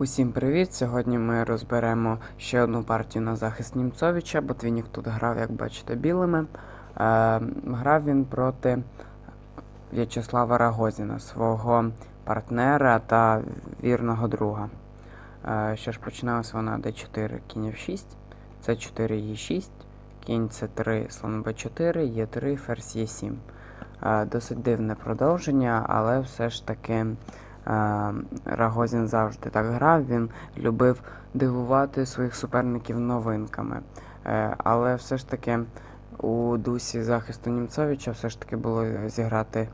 Усім привіт! Сьогодні ми розберемо ще одну партію на захист Німцовича. Ботвінік тут грав, як бачите, білими. Е, грав він проти В'ячеслава Рагозіна, свого партнера та вірного друга. Е, що ж, починалася вона d4, кінь f6, c4, e6, кінь c3, слон b4, e3, ферзь e7. Е, досить дивне продовження, але все ж таки. Е, Рагозін завжди так грав, він любив дивувати своїх суперників новинками. Е, але все ж таки у дусі захисту Німцовича все ж таки було зіграти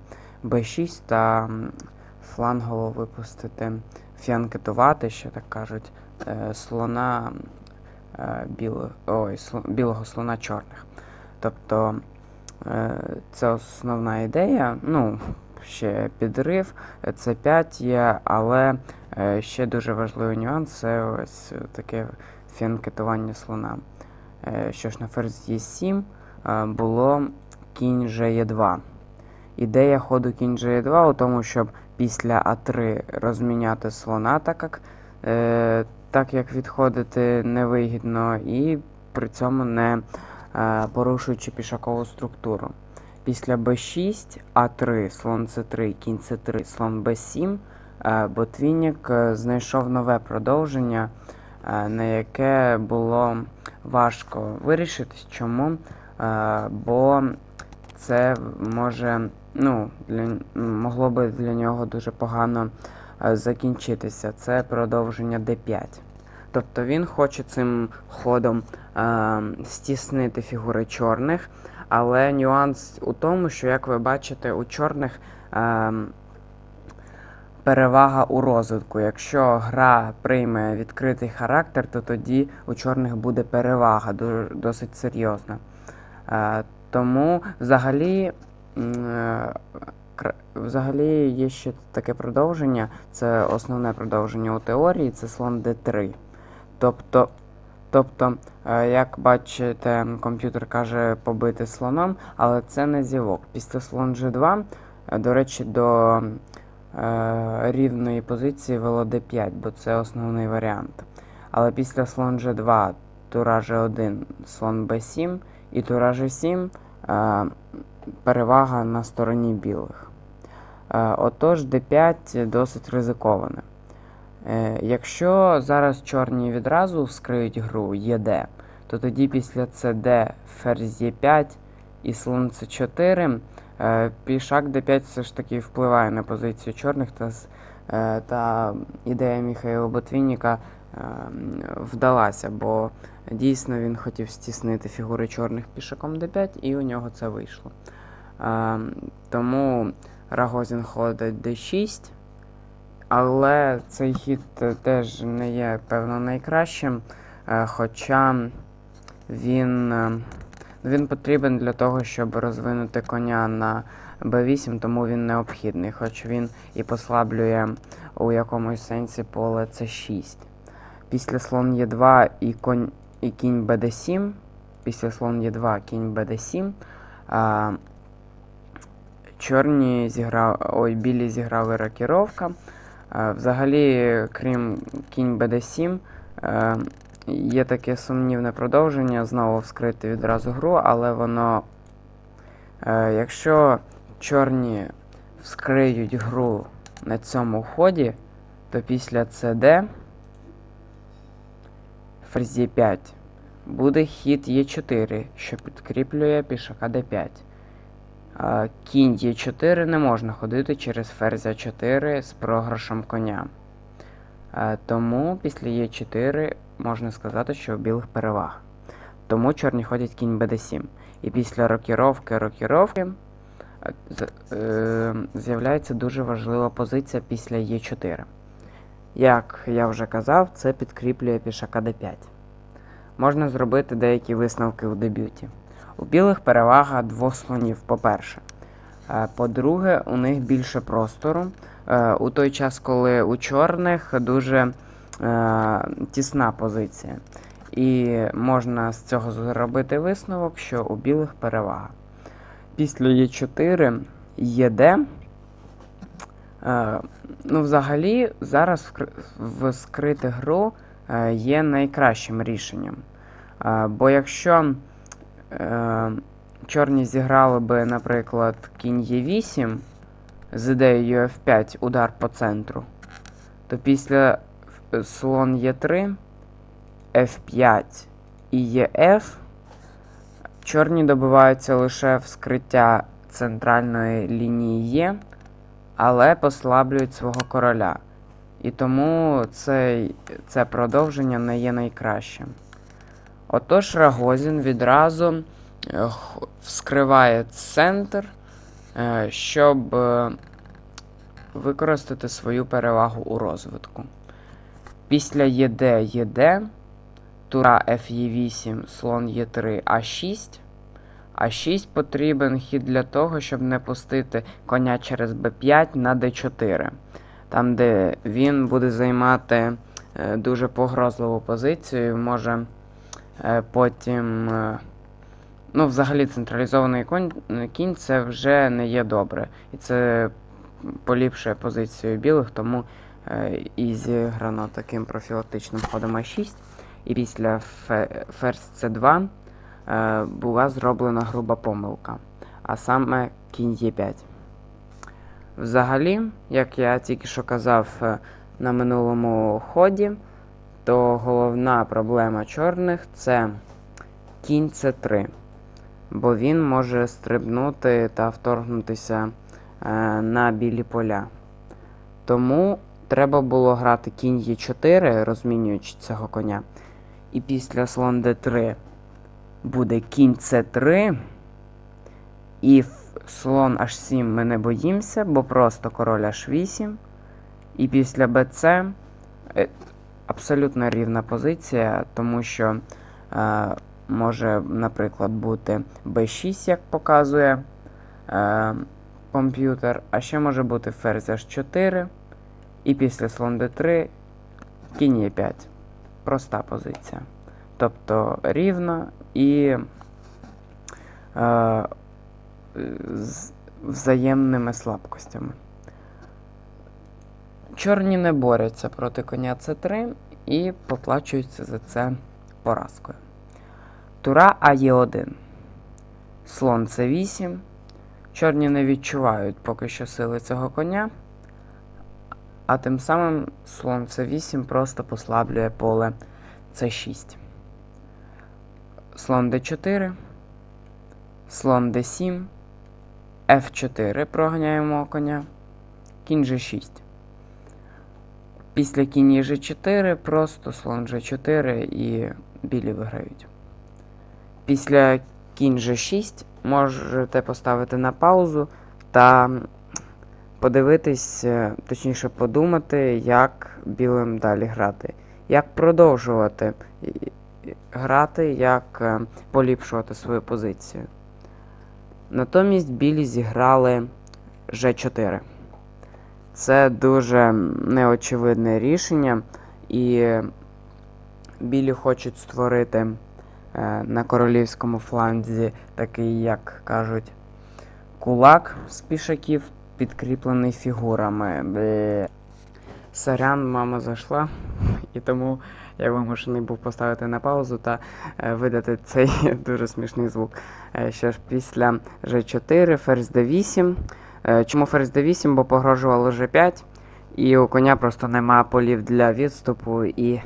Б6 та флангово випустити, фіанкетувати, що так кажуть, е, слона білого, ой, білого слона чорних. Тобто це основна ідея. ну, ще підрив, це 5 є, але е, ще дуже важливий нюанс це ось таке фінкетування слона. Е, що ж, на ферзь Е7 було кінь Ж2. Ідея ходу кінь G2 у тому, щоб після А3 розміняти слона, так як е, так як відходити невигідно, і при цьому не е, порушуючи пішакову структуру. Після b6, А3, слон С3, кінь С3, слон Б7, е, Ботвінік е, знайшов нове продовження, е, на яке було важко вирішитись. Чому? Бо це може, ну, для, могло би для нього дуже погано закінчитися. Це продовження d5. Тобто він хоче цим ходом стіснити фігури чорних. Але нюанс у тому, що, як ви бачите, у чорних е, перевага у розвитку. Якщо гра прийме відкритий характер, то тоді у чорних буде перевага досить серйозна. Е, тому взагалі. Е, Взагалі є ще таке продовження, це основне продовження у теорії, це слон D3. Тобто Тобто, е, як бачите, комп'ютер каже побити слоном, але це не зівок. Після слон G2, е, до речі, до е, рівної позиції вело D5, бо це основний варіант. Але після слон G2, тура G1, слон B7 і тура G7 е, перевага на стороні білих. Отож, D5 досить ризиковане. Е, якщо зараз чорні відразу вскриють гру ЄД, то тоді після CD ферзь Е5 і слон С4 е, пішак Д5 все ж таки впливає на позицію чорних, та е, та ідея Міхаїла Ботвінніка вдалася, бо дійсно він хотів стіснити фігури чорних пішаком d5, і у нього це вийшло. Тому Рагозін ходить d6. Але цей хід е, теж не є, певно, найкращим. Е, хоча він е, він потрібен для того, щоб розвинути коня на b8, тому він необхідний, хоч він і послаблює у якомусь сенсі поле c6. Після слон Е2 і і кінь БД7. Після слон Е2 кінь БД7. А, Чорні зіграв, ой, білі зіграли рокіровка. Взагалі, крім кінь БД7, е, є таке сумнівне продовження, знову вскрити відразу гру, але воно, е, якщо чорні вскриють гру на цьому ході, то після CD ферзь 5 буде хід Е4, що підкріплює пішака d5. Кінь Е4 не можна ходити через ферзь 4 з програшем коня. Тому після Е4 можна сказати, що білих переваг. Тому чорні ходять кінь БД7. І після рокіровки рокіровки е, з'являється дуже важлива позиція після Е4. Як я вже казав, це підкріплює пішака d5. Можна зробити деякі висновки у дебюті. У білих перевага двох слонів, по-перше. Е, по-друге, у них більше простору. Е, у той час, коли у чорних дуже е, тісна позиція. І можна з цього зробити висновок, що у білих перевага. Після Е4 ЄД ну, взагалі, зараз вскрити гру є найкращим рішенням. Бо якщо чорні зіграли би, наприклад, кінь Е8 з ідеєю F5 удар по центру, то після е, слон Е3, F5 і ЕФ чорні добиваються лише вскриття центральної лінії Е, але послаблюють свого короля. І тому цей, це продовження не є найкращим. Отож, Рагозін відразу е, вскриває центр, е, щоб е, використати свою перевагу у розвитку. Після ЄД ЄД, тура Ф'Е8, слон Е3, А6. А6 потрібен хід для того, щоб не пустити коня через Б5 на Д4. Там, де він буде займати дуже погрозливу позицію, може потім. Е, ну, взагалі, централізований кінь це вже не є добре. І це поліпшує позицію білих, тому е, і зіграно таким профілактичним ходом А6. І після фе- ферзь С2 е, була зроблена груба помилка, а саме кінь Е5. Взагалі, як я тільки що казав е, на минулому ході, то головна проблема чорних це кінь С3. Бо він може стрибнути та вторгнутися е, на білі поля. Тому треба було грати кінь Е4, розмінюючи цього коня. І після слон Д3 буде кінь С3. І слон H7 ми не боїмося, бо просто король H8. І після е, абсолютно рівна позиція, тому що е, може, наприклад, бути B6, як показує е, комп'ютер, а ще може бути ферзь H4. І після слон D3 кінь Е5. Проста позиція. Тобто рівна і е, з взаємними слабкостями. Чорні не борються проти коня С3 і поплачуються за це поразкою. Тура АЕ1. Слон С8. Чорні не відчувають поки що сили цього коня. А тим самим слон С8 просто послаблює поле С6. Слон Д4. Слон Д7. F4 проганяємо коня. Кінь G6. Після кінь G4 просто слон G4 і білі виграють. Після кінь G6 можете поставити на паузу та подивитись, е, точніше подумати, як білим далі грати. Як продовжувати і грати, як е, поліпшувати свою позицію. Натомість білі зіграли G4. Це дуже неочевидне рішення, і білі хочуть створити е, на королівському фланзі такий, як кажуть, кулак з пішаків, підкріплений фігурами. Сорян, мама зайшла, і тому я вимушений був поставити на паузу та е, видати цей дуже смішний звук. Е, Що ж, після G4, ферзь D8. Е, Чому ферзь D8? Бо погрожувало G5, і у коня просто нема полів для відступу, і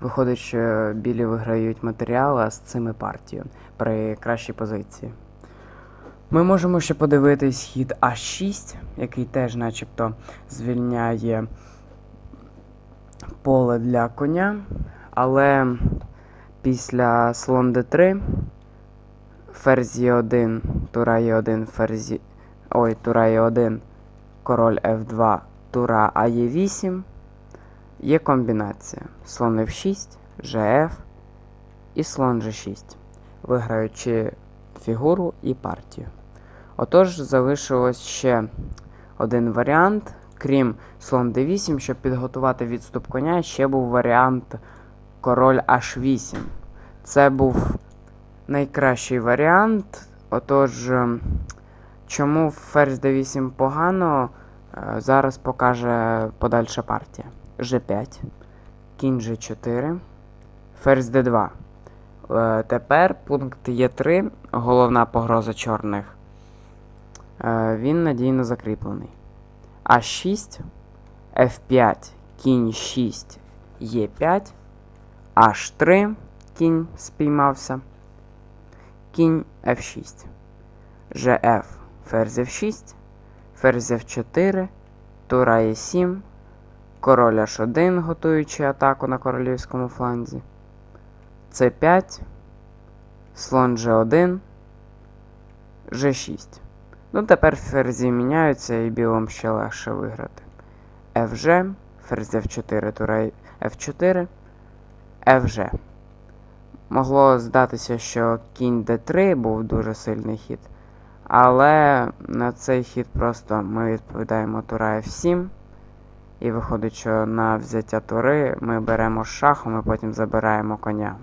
виходить, що білі виграють матеріал, з цими партію при кращій позиції. Ми можемо ще подивитись хід А6, який теж начебто звільняє поле для коня, але після слон d3, ферзь Е1, тура Е1, ферзь... Ой, тура Е1, король F2, тура АЕ8, є комбінація слон F6, GF і слон G6, виграючи фігуру і партію. Отож, залишилось ще один варіант. Крім слон d8, щоб підготувати відступ коня, ще був варіант король h8. Це був найкращий варіант. Отож, ем, чому ферзь d8 погано? Е, Зараз покаже подальша партія. G5, кінь G4, ферзь D2. Е, Тепер пункт Е3, головна погроза чорних. Е, Він надійно закріплений. А6, F5, кінь 6, Е5, H3, кінь спіймався, кінь F6, GF, ферзь F6, ферзь F4, тура Е7, король H1, готуючи атаку на королівському фланзі, С5, слон G1, G6. Ну, тепер ферзі міняються і білим ще легше виграти. FG, ферзь F4, тура F4, FG. Могло здатися, що кінь D3 був дуже сильний хід. Але на цей хід просто ми відповідаємо тура F7. І виходить, що на взяття тури ми беремо шахом і потім забираємо коня.